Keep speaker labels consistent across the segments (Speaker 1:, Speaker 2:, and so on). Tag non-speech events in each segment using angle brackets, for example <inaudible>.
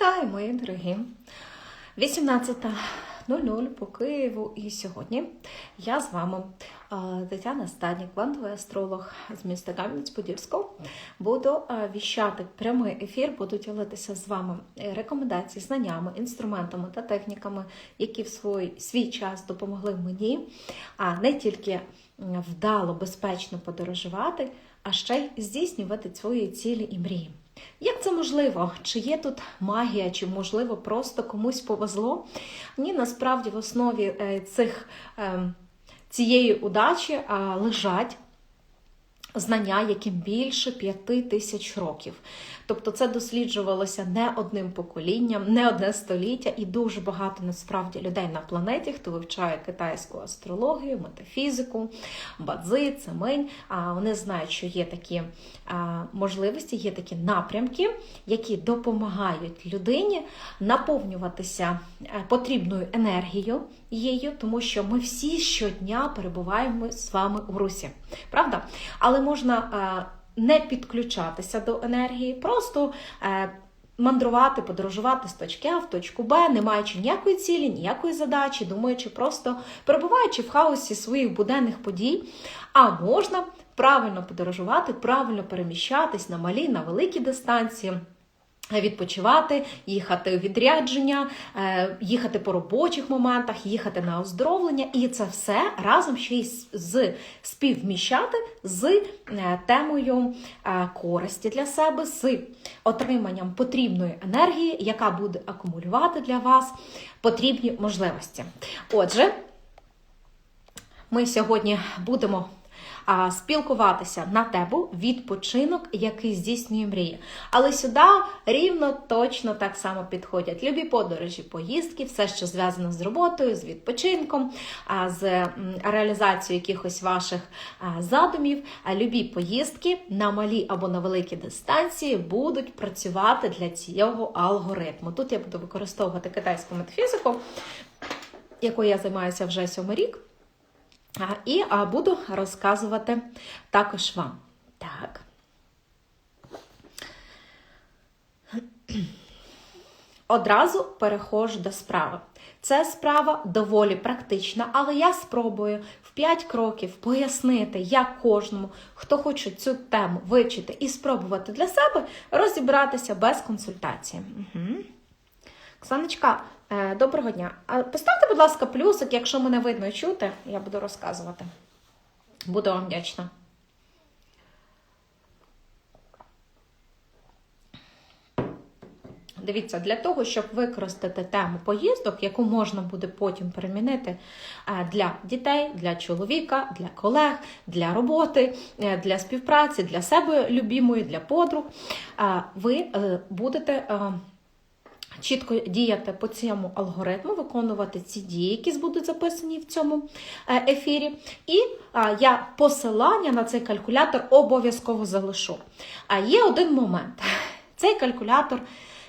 Speaker 1: Вітаю, мої дорогі! 18.00 по Києву. І сьогодні я з вами, е, Тетяна Стаднік, квантовий астролог з міста Кам'янець-Подільського. Буду е, віщати прямий ефір, буду ділитися з вами рекомендації, знаннями, інструментами та техніками, які в свій, свій час допомогли мені, а не тільки вдало, безпечно подорожувати, а ще й здійснювати свої цілі і мрії. Як це можливо? Чи є тут магія, чи можливо просто комусь повезло? Ні, насправді в основі е, цих, е, цієї удачі лежать знання, яким більше п'яти тисяч років. Тобто це досліджувалося не одним поколінням, не одне століття, і дуже багато насправді людей на планеті, хто вивчає китайську астрологію, метафізику, бадзи, цемень. А вони знають, що є такі можливості, є такі напрямки, які допомагають людині наповнюватися е, потрібною енергією, її, тому що ми всі щодня перебуваємо з вами у русі. Правда? Але можна не підключатися до енергії, просто е, мандрувати, подорожувати з точки А в точку Б, не маючи ніякої цілі, ніякої задачі, думаючи, просто перебуваючи в хаосі своїх буденних подій, а можна правильно подорожувати, правильно переміщатись на малі, на великі дистанції. Відпочивати, їхати у відрядження, е, їхати по робочих моментах, їхати на оздоровлення, і це все разом ще й з співміщати з е, темою е, користі для себе, з отриманням потрібної енергії, яка буде акумулювати для вас потрібні можливості. Отже, ми сьогодні будемо спілкуватися на тему відпочинок, який здійснює мрії. Але сюди рівно точно так само підходять любі подорожі, поїздки, все, що зв'язано з роботою, з відпочинком, з реалізацією якихось ваших задумів. Любі поїздки на малі або на великі дистанції будуть працювати для цього алгоритму. Тут я буду використовувати китайську метафізику, якою я займаюся вже сьомий рік. І буду розказувати також вам. Так. Одразу переходжу до справи. Це справа доволі практична, але я спробую в 5 кроків пояснити, як кожному, хто хоче цю тему вивчити і спробувати для себе розібратися без консультації. Угу. Оксаночка, Е, доброго дня. Поставте, будь ласка, плюсик, якщо мене видно і чути, я буду розказувати. Буду вам вдячна. Дивіться, для того, щоб використати тему поїздок, яку можна буде потім перемінити е, для дітей, для чоловіка, для колег, для роботи, е, для співпраці, для себе любімої, для подруг, ви будете чітко діяти по цьому алгоритму, виконувати ці дії, які будуть записані в цьому е, ефірі. І я посилання на цей калькулятор обов'язково залишу. А є один момент: цей калькулятор.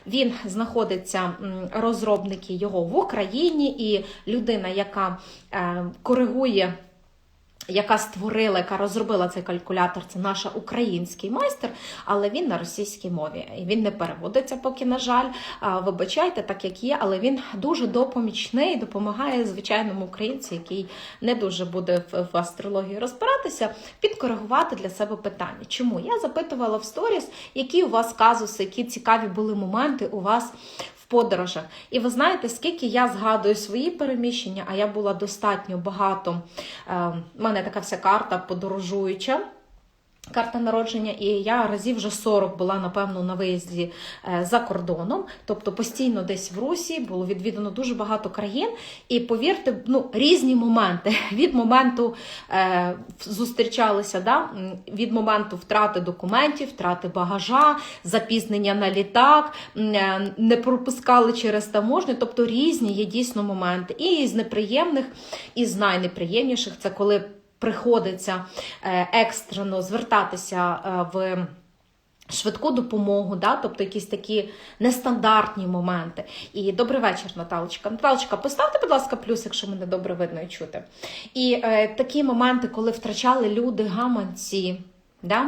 Speaker 1: Він знаходиться, розробники його в Україні, і людина, яка е, коригує яка створила, яка розробила цей калькулятор, це наша український майстер, але він на російській мові. Він не переводиться, поки, на жаль. Вибачайте, так як є, але він дуже допомічний, допомагає звичайному українцю, який не дуже буде в астрології розбиратися, підкоригувати для себе питання. Чому? Я запитувала в сторіс, які у вас казуси, які цікаві були моменти у вас подорожах. І ви знаєте, скільки я згадую свої переміщення, а я була достатньо багато. У е, мене така вся карта подорожуюча. Карта народження, і я разів вже 40 була, напевно, на виїзді е, за кордоном, тобто постійно десь в Русі було відвідано дуже багато країн. І повірте, ну, різні моменти. <laughs> Від моменту е, зустрічалися, да, від моменту втрати документів, втрати багажа, запізнення на літак, е, не пропускали через таможню, тобто різні є дійсно моменти. І з неприємних, і з найнеприємніших це коли приходиться е, екстрено звертатися е, в. Швидку допомогу, да? тобто якісь такі нестандартні моменти. І добрий вечір, Наталочка. Наталочка, поставте, будь ласка, плюс, якщо мене добре видно і чути. І е, такі моменти, коли втрачали люди гаманці, Да?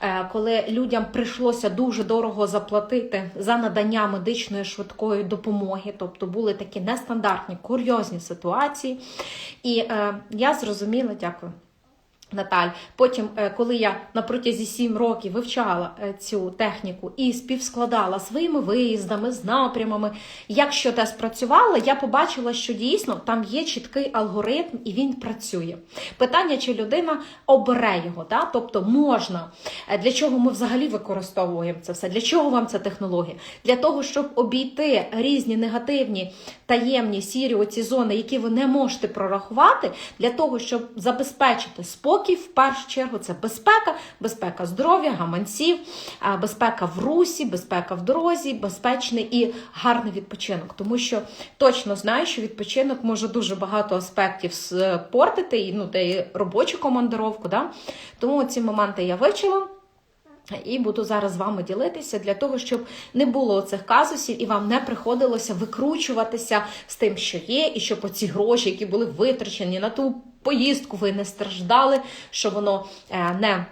Speaker 1: Е, Коли людям прийшлося дуже дорого заплатити за надання медичної швидкої допомоги, тобто були такі нестандартні, курйозні ситуації. І е, я зрозуміла, дякую. Наталь, потім, е, коли я на протязі 7 років вивчала е, цю техніку і співскладала своїми виїздами, з напрямами, як що те спрацювало, я побачила, що дійсно там є чіткий алгоритм і він працює. Питання, чи людина обере його, да? тобто можна. Е, Для чого ми взагалі використовуємо це все? Для чого вам ця технологія? Для того, щоб обійти різні негативні таємні сірі оці зони, які ви не можете прорахувати, для того, щоб забезпечити спокій, в першу чергу, це безпека, безпека здоров'я, гаманців, безпека в русі, безпека в дорозі, безпечний і гарний відпочинок. Тому що точно знаю, що відпочинок може дуже багато аспектів спортити, і, ну, та робочу командировку. Да? Тому ці моменти я вивчила. І буду зараз з вами ділитися для того, щоб не було цих казусів і вам не приходилося викручуватися з тим, що є, і щоб оці гроші, які були витрачені на ту поїздку, ви не страждали, що воно е, не.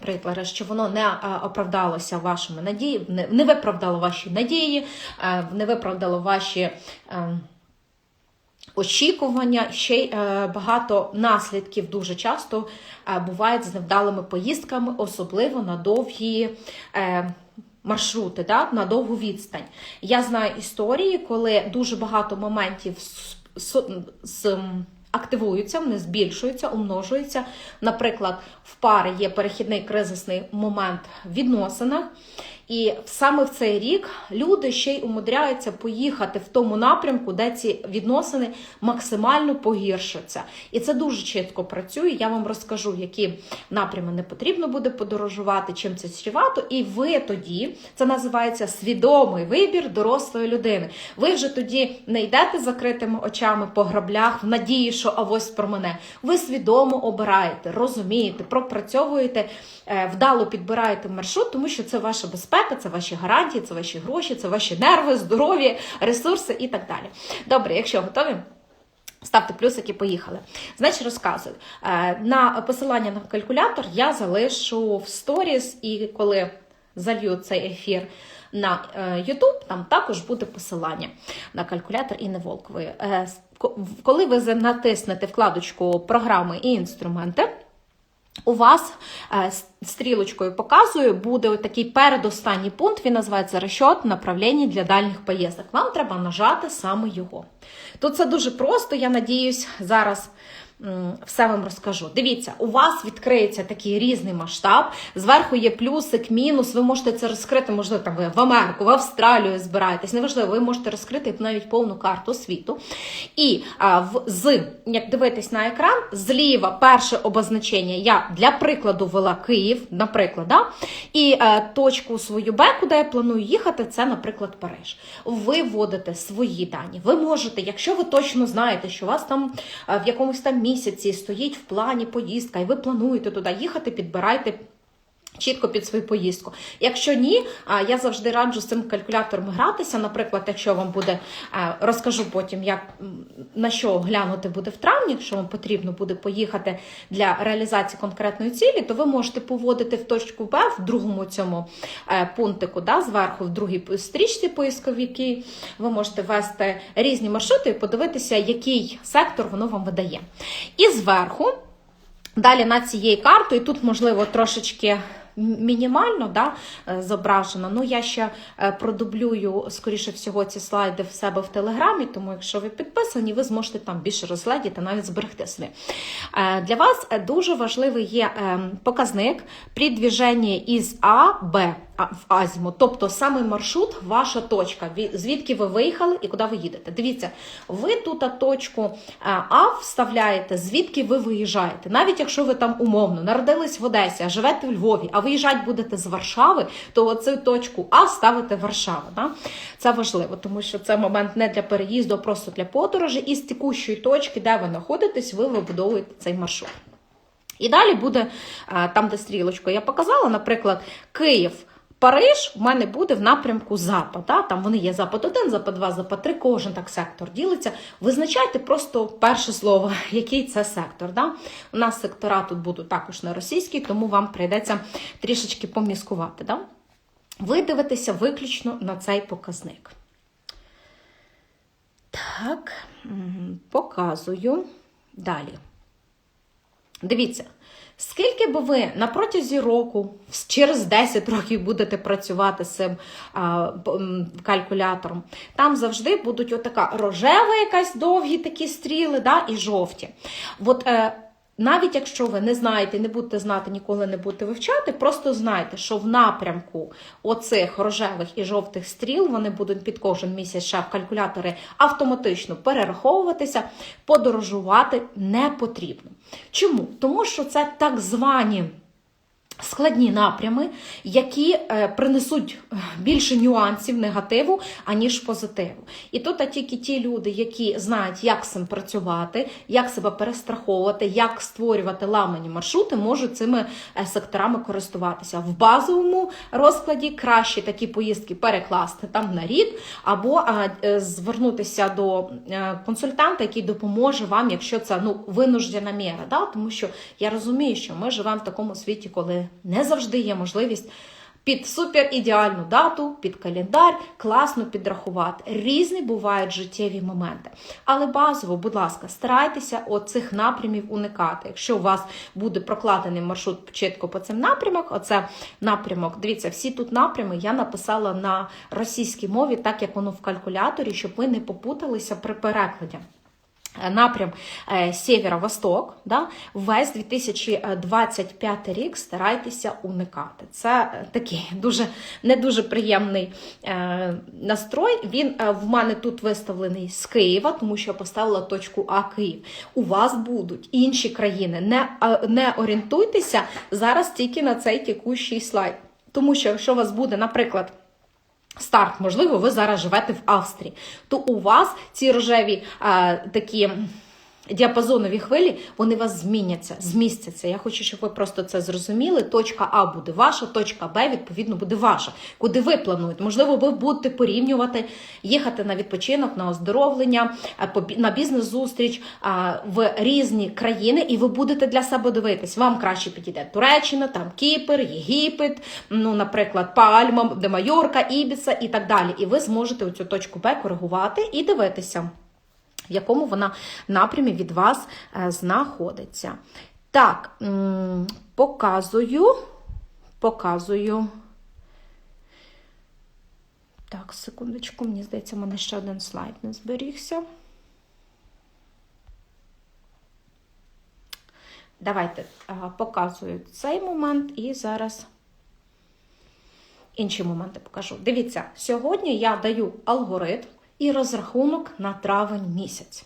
Speaker 1: Приклад, що воно не е, оправдалося вашими надії, не, виправдало ваші надії, е, не виправдало ваші. Е, очікування, ще й багато наслідків дуже часто е, бувають з невдалими поїздками, особливо на довгі. Маршрути да, на довгу відстань. Я знаю історії, коли дуже багато моментів з, з, з, активуються, вони збільшуються, умножуються. Наприклад, в пари є перехідний кризисний момент в відносинах. І саме в цей рік люди ще й умудряються поїхати в тому напрямку, де ці відносини максимально погіршаться. І це дуже чітко працює. Я вам розкажу, які напрями не потрібно буде подорожувати, чим це чрівато. І ви тоді це називається свідомий вибір дорослої людини. Ви вже тоді не йдете закритими очами по граблях в надії, що авось про мене. Ви свідомо обираєте, розумієте, пропрацьовуєте, е, вдало підбираєте маршрут, тому що це ваша безпека це ваші гарантії, це ваші гроші, це ваші нерви, здоров'я, ресурси і так далі. Добре, якщо готові. Ставте плюсики, поїхали. Значить, розказую. Е, на посилання на калькулятор я залишу в сторіс, і коли залью цей ефір на е, YouTube, там також буде посилання на калькулятор і не волковий. Е, коли ви натиснете вкладочку програми і інструменти, у вас е, стрілочкою показую, буде такий передостанній пункт, він називається «Расчет направлення для дальніх поїздок. Вам треба нажати саме його. Тут це дуже просто, я надіюсь, зараз все вам розкажу. Дивіться, у вас відкриється такий різний масштаб. Зверху є плюсик, мінус. Ви можете це розкрити, можливо, там ви в Америку, в Австралію збираєтесь. Неважливо, ви можете розкрити навіть повну карту світу. І а, в, з, як дивитись на екран, зліва перше обозначення я для прикладу вела Київ, наприклад, да? і а, точку свою Б, куди я планую їхати, це, наприклад, Париж. Ви вводите свої дані. Ви можете, якщо ви точно знаєте, що у вас там а, в якомусь там місяці стоїть в плані поїздка, і ви плануєте туди їхати, підбирайте. Чітко під свою поїздку. Якщо ні, я завжди раджу з цим калькулятором гратися. Наприклад, якщо вам буде, розкажу потім, як на що глянути буде в травні, якщо вам потрібно буде поїхати для реалізації конкретної цілі, то ви можете поводити в точку Б в другому цьому е, пунктику, да, зверху, в другій стрічці поисковій, ви можете ввести різні маршрути і подивитися, який сектор воно вам видає. І зверху. Далі на цієї картою, тут, можливо, трошечки мінімально да, е, зображено. Ну, я ще е, продублюю, скоріше всього, ці слайди в себе в Телеграмі, тому якщо ви підписані, ви зможете там більше розглядіти, навіть зберегти собі. Е, для вас дуже важливий є показник при движенні із А, Б в Азіму. Тобто саме маршрут, ваша точка, звідки ви виїхали і куди ви їдете. Дивіться, ви тут точку А вставляєте, звідки ви виїжджаєте. Навіть якщо ви там умовно народились в Одесі, а живете в Львові, а виїжджати будете з Варшави, то оцю точку А ставите Варшава. Да? Це важливо, тому що це момент не для переїзду, а просто для подорожі. І з текущої точки, де ви знаходитесь, ви вибудовуєте цей маршрут. І далі буде там, де стрілочку я показала, наприклад, Київ. Париж у мене буде в напрямку Запад. Да? Там вони є Запад 1, Запад 2, Запад 3, кожен так сектор ділиться. Визначайте просто перше слово, <laughs> який це сектор. Да? У нас сектора тут будуть також на російській, тому вам прийдеться трішечки поміскувати. Да? Ви дивитеся виключно на цей показник. Так, показую далі. Дивіться, скільки би ви на протязі року, через 10 років будете працювати з цим а, калькулятором, там завжди будуть отака рожева якась довгі такі стріли, да, і жовті. От, е, навіть якщо ви не знаєте, не будете знати, ніколи не будете вивчати, просто знайте, що в напрямку оцих рожевих і жовтих стріл вони будуть під кожен місяць ще в калькулятори автоматично перераховуватися, подорожувати не потрібно. Чому? Тому що це так звані. Складні напрями, які е, принесуть е, більше нюансів негативу, аніж позитиву. І тут а тільки ті люди, які знають, як з цим працювати, як себе перестраховувати, як створювати ламані маршрути, можуть цими е, секторами користуватися. В базовому розкладі краще такі поїздки перекласти там на рік, або звернутися до консультанта, який допоможе вам, якщо це ну винуждена міра. Да? Тому що я розумію, що ми живемо в такому світі, коли не завжди є можливість під супер ідеальну дату, під календар, класно підрахувати. Різні бувають життєві моменти. Але базово, будь ласка, старайтеся оцих напрямів уникати. Якщо у вас буде прокладений маршрут чітко по цим напрямах, оце напрямок. Дивіться, всі тут напрями я написала на російській мові, так як воно в калькуляторі, щоб ви не попуталися при перекладі. Напрям е, Сєвєро-Восток, да, весь 2025 рік старайтеся уникати. Це такий дуже не дуже приємний е, настрой. Він е, в мене тут виставлений з Києва, тому що я поставила точку А Київ. У вас будуть інші країни. Не, не орієнтуйтеся зараз тільки на цей текущий слайд. Тому що якщо у вас буде, наприклад, старт, можливо, ви зараз живете в Австрії, то у вас ці рожеві а, такі. Діапазонові хвилі, вони вас зміняться, змістяться. Я хочу, щоб ви просто це зрозуміли. Точка А буде ваша, точка Б, відповідно, буде ваша. Куди ви плануєте? Можливо, ви будете порівнювати, їхати на відпочинок, на оздоровлення, на бізнес-зустріч в різні країни, і ви будете для себе дивитись. Вам краще підійде Туреччина, там Кіпр, Єгипет, ну, наприклад, Пальма, де Майорка, Ібіца і так далі. І ви зможете оцю точку Б коригувати і дивитися в якому вона напрямі від вас е, знаходиться. Так, показую, показую. Так, секундочку, мені здається, в мене ще один слайд не зберігся. Давайте е, показую цей момент і зараз інші моменти покажу. Дивіться, сьогодні я даю алгоритм і розрахунок на травень місяць.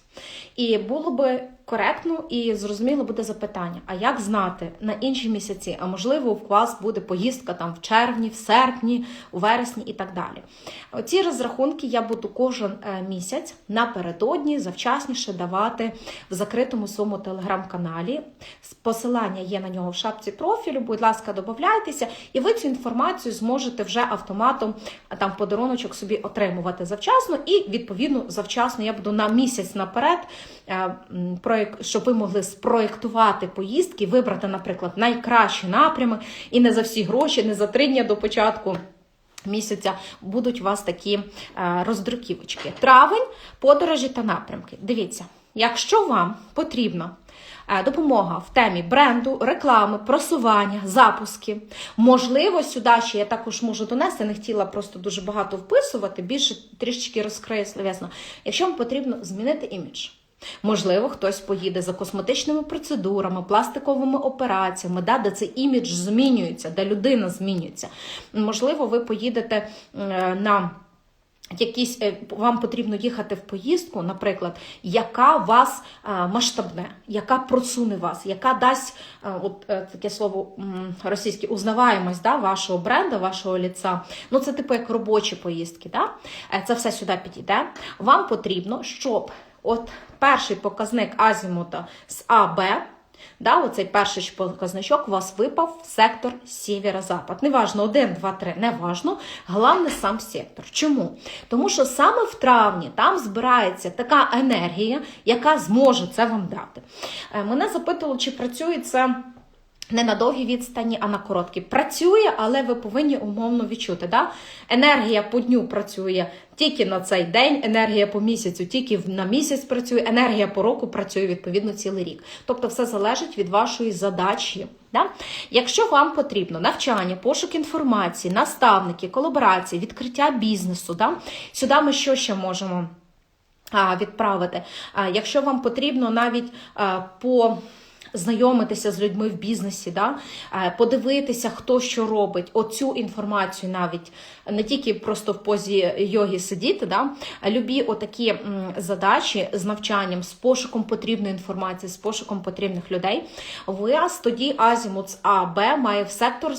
Speaker 1: І було би коректно і зрозуміло буде запитання: а як знати на інші місяці? А можливо, у вас буде поїздка там в червні, в серпні, у вересні і так далі. Ці розрахунки я буду кожен е, місяць напередодні завчасніше давати в закритому своєму телеграм-каналі. Посилання є на нього в шапці профілю. Будь ласка, додайтеся, і ви цю інформацію зможете вже автоматом там подаруночок собі отримувати завчасно, і відповідно завчасно я буду на місяць наперед, е, м, проєк- щоб ви могли спроєктувати поїздки, вибрати, наприклад, найкращі напрями і не за всі гроші, не за три дні до початку. Місяця будуть у вас такі е, роздруківочки. Травень, подорожі та напрямки. Дивіться, якщо вам потрібна е, допомога в темі бренду, реклами, просування, запуски, можливо, сюди ще я також можу донести, не хотіла просто дуже багато вписувати, більше трішечки розкрию словесно. Якщо вам потрібно змінити імідж. Можливо, хтось поїде за косметичними процедурами, пластиковими операціями, да, де цей імідж змінюється, де людина змінюється. Можливо, ви поїдете е, на якісь е, вам потрібно їхати в поїздку, наприклад, яка вас е, масштабне, яка просуне вас, яка дасть от таке слово російське узнаваємость да, вашого бренду, вашого ліца. Ну це типу як робочі поїздки. Да? Це все сюди підійде. Вам потрібно, щоб от перший показник азімута з АБ Да, оцей перший показничок у вас випав в сектор сєвєро-запад. Неважно, один, два, три, неважно. Головне сам сектор. Чому? Тому що саме в травні там збирається така енергія, яка зможе це вам дати. Е, Мене запитували, чи працює це. Не на довгій відстані, а на короткі. Працює, але ви повинні умовно відчути. Да? Енергія по дню працює тільки на цей день, енергія по місяцю тільки на місяць працює, енергія по року працює відповідно цілий рік. Тобто все залежить від вашої задачі. Да? Якщо вам потрібно навчання, пошук інформації, наставники, колаборації, відкриття бізнесу, да? сюди ми що ще можемо відправити? Якщо вам потрібно навіть по знайомитися з людьми в бізнесі, да? е, подивитися, хто що робить, оцю інформацію навіть не тільки просто в позі йоги сидіти, да? а любі отакі задачі з навчанням, з пошуком потрібної інформації, з пошуком потрібних людей, вас тоді Азімут А, Б має в сектор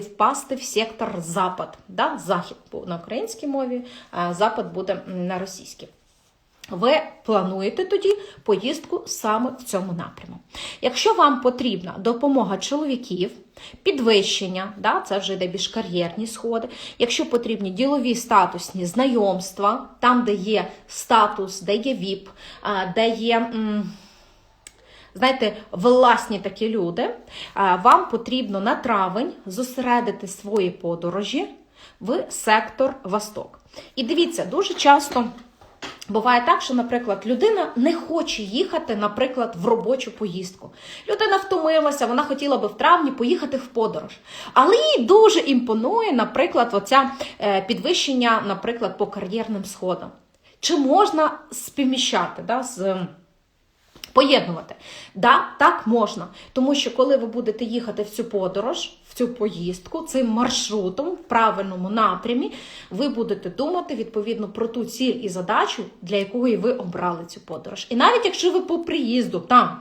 Speaker 1: впасти в сектор Запад, да? захід на українській мові, запад буде на російській. Ви плануєте тоді поїздку саме в цьому напряму. Якщо вам потрібна допомога чоловіків, підвищення, да, це вже йде більш кар'єрні сходи. Якщо потрібні ділові статусні знайомства, там, де є статус, де є ВІП, де є. Знаєте, власні такі люди, вам потрібно на травень зосередити свої подорожі в сектор Восток. І дивіться, дуже часто Буває так, що, наприклад, людина не хоче їхати, наприклад, в робочу поїздку. Людина втомилася, вона хотіла би в травні поїхати в подорож. Але їй дуже імпонує, наприклад, оця е, підвищення, наприклад, по кар'єрним сходам. Чи можна співміщати да, з. Поєднувати. Да, так можна. Тому що коли ви будете їхати в цю подорож, в цю поїздку, цим маршрутом в правильному напрямі, ви будете думати відповідно про ту ціль і задачу, для якої ви обрали цю подорож. І навіть якщо ви по приїзду там.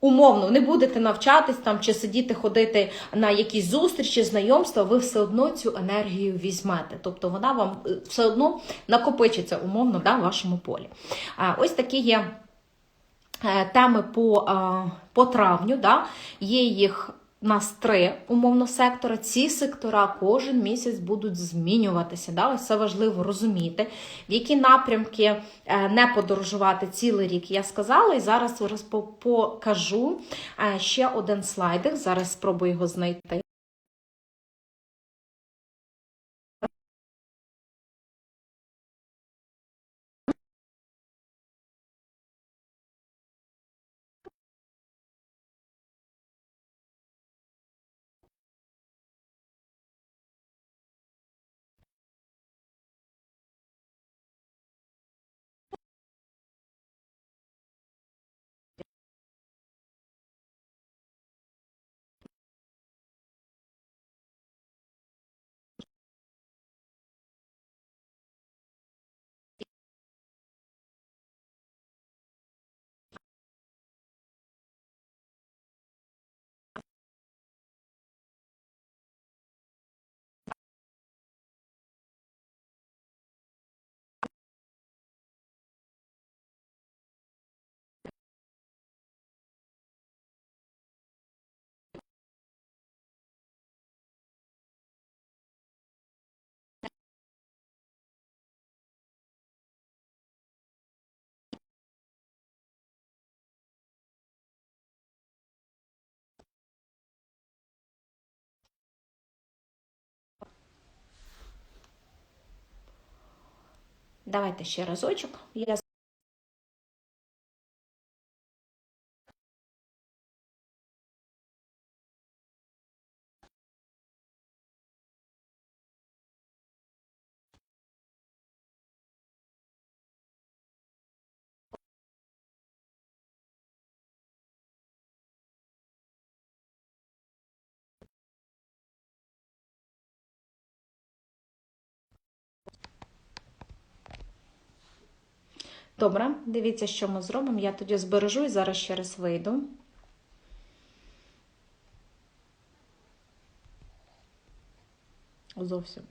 Speaker 1: Умовно, не будете навчатись там чи сидіти, ходити на якісь зустрічі, знайомства, ви все одно цю енергію візьмете. Тобто вона вам е, все одно накопичиться умовно да, в вашому полі. А, ось такі є теми по, е, по травню. Да? Є їх у нас три умовно сектора. Ці сектора кожен місяць будуть змінюватися. Да? Ось це важливо розуміти, в які напрямки е, не подорожувати цілий рік. Я сказала, і зараз покажу е, ще один слайдик. Зараз спробую його знайти. Давайте ще разочок. Я Добре, дивіться, що ми зробимо. Я тоді збережу і зараз ще раз вийду. Зовсім.